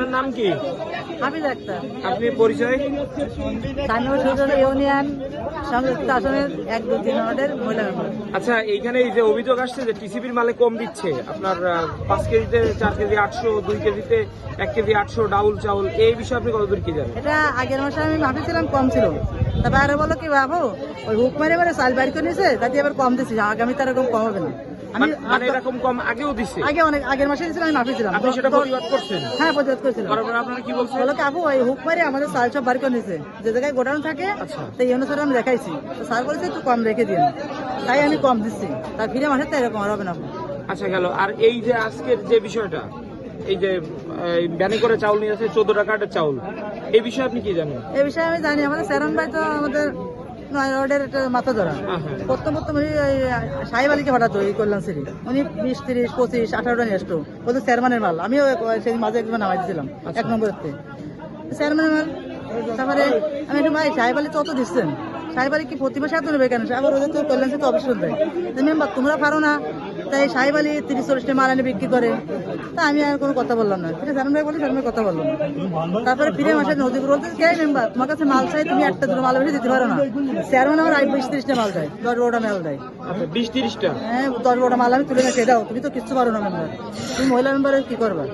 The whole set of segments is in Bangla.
আপনার নাম কি? হাফিজ আক্তার। আপনি পরিচয়? স্থানীয় সূর্য ইউনিয়ন সংযুক্ত আসনের এক দুই তিন ওয়ার্ডের মহিলা আচ্ছা এইখানে এই যে অভিযোগ আসছে যে টিসিবির মালে কম দিচ্ছে আপনার পাঁচ কেজিতে চার কেজি আটশো দুই কেজিতে এক কেজি আটশো ডাউল চাউল এই বিষয়ে আপনি কতদূর কি জানেন? এটা আগের মাসে আমি মাফি কম ছিল। তারপরে আরও বলো কি বাবু ওই হুক মারে এবারে চাল বাড়ি করে নিয়েছে তাতে এবার কম দিচ্ছি আগামী তার এরকম কম হবে না। মানে- মানে এরকম কম আগেও আগে অনেক আগের মাসে দিয়েছিলাম আমি মাফি ছিলাম। আপনি সেটা প্রতিবাদ করছেন। হ্যাঁ প্রতিবাদ করেছিলাম। করার পরে আপনারা কি বলছেন বলো আপু ওই হুক আমাদের চাল সব করে নিয়েছে যে জায়গায় গোডাউন থাকে আচ্ছা। সেই অনুসারে আমি দেখাইছি। তো স্যার বলেছে একটু কম রেখে দিন। তাই আমি কম দিচ্ছি তার ফিরে মাসে তো এরকম আর হবে না। আচ্ছা গেল। আর এই যে আজকের যে বিষয়টা এই যে ব্যানে করে চাউল নিয়ে আসে চোদ্দ টাকার চাউল এই বিষয়ে আপনি কি জানেন? এই বিষয়ে আমি জানি। আমাদের স্যারন ভাই তো আমাদের নয় রোডের একটা মাথা ধরা। প্রথম প্রথম ওই সাহেব আলীকে হঠাৎ ওই কল্যাণ উনি বিশ তিরিশ পঁচিশ আঠারোটা নিয়ে আসতো। ওদের চেয়ারম্যানের মাল। আমিও সেই মাঝে একবার নামাই দিয়েছিলাম এক চেয়ারম্যানের মাল? তারপরে আমি একটু ভাই সাহেব আলী তো অত দিচ্ছেন। সাহেব আলী কি প্রতিভা নেবে কেন? আবার ওদের তো কল্যাণ সিটি অবসর দেয়। মেম্বার তোমরা পারো না। তাই সাহেব আলী তিরিশ চল্লিশটা মাল এনে বিক্রি করে। তা আমি আর কোনো কথা বললাম না। ফিরে চেয়ারম্যান ভাই বলি চেয়ারম্যান কথা বললাম তারপরে ফিরে মাসে নদীপুর বলতে কে মেম্বার? তোমার কাছে মাল চাই তুমি একটা দুটো মাল বেশি দিতে পারো না। চেয়ারম্যান আমার আই বিশ তিরিশটা মাল দেয় দশ বারোটা মাল দেয়। আচ্ছা বিশ তিরিশটা হ্যাঁ দশ বারোটা মাল আমি তুলে না সেটাও তুমি তো কিচ্ছু পারো না মেম্বার। তুমি মহিলা মেম্বারে কি করবা?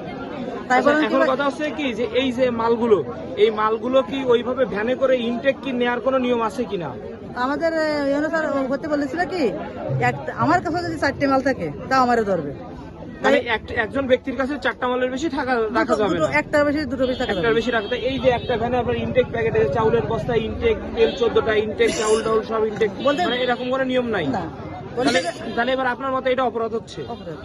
এখন কথা হচ্ছে কি যে এই যে মালগুলো এই মালগুলো কি ওইভাবে ভ্যানে করে ইনটেক কি নেওয়ার কোনো নিয়ম আছে কিনা? আমাদের ইউনো স্যার হতে বলেছিল কি আমার কাছে যদি চারটে মাল থাকে তাও আমারও ধরবে। মানে এক- একজন ব্যক্তির কাছে চারটা মালের বেশি থাকা রাখা দুটো- যাবে না। একটার বেশি দুটো বেশি একটার বেশি রাখতে এই যে একটা ভ্যানে আপনার ইনটেক প্যাকেটে চাউলের বস্তা ইনটেক তেল চোদ্দটা ইনটেক চাউল টাউল সব ইনটেক বলতে- মানে এরকম কোনো নিয়ম নাই। তাহলে এবার আপনার মতে এটা অপরাধ হচ্ছে? অপরাধ।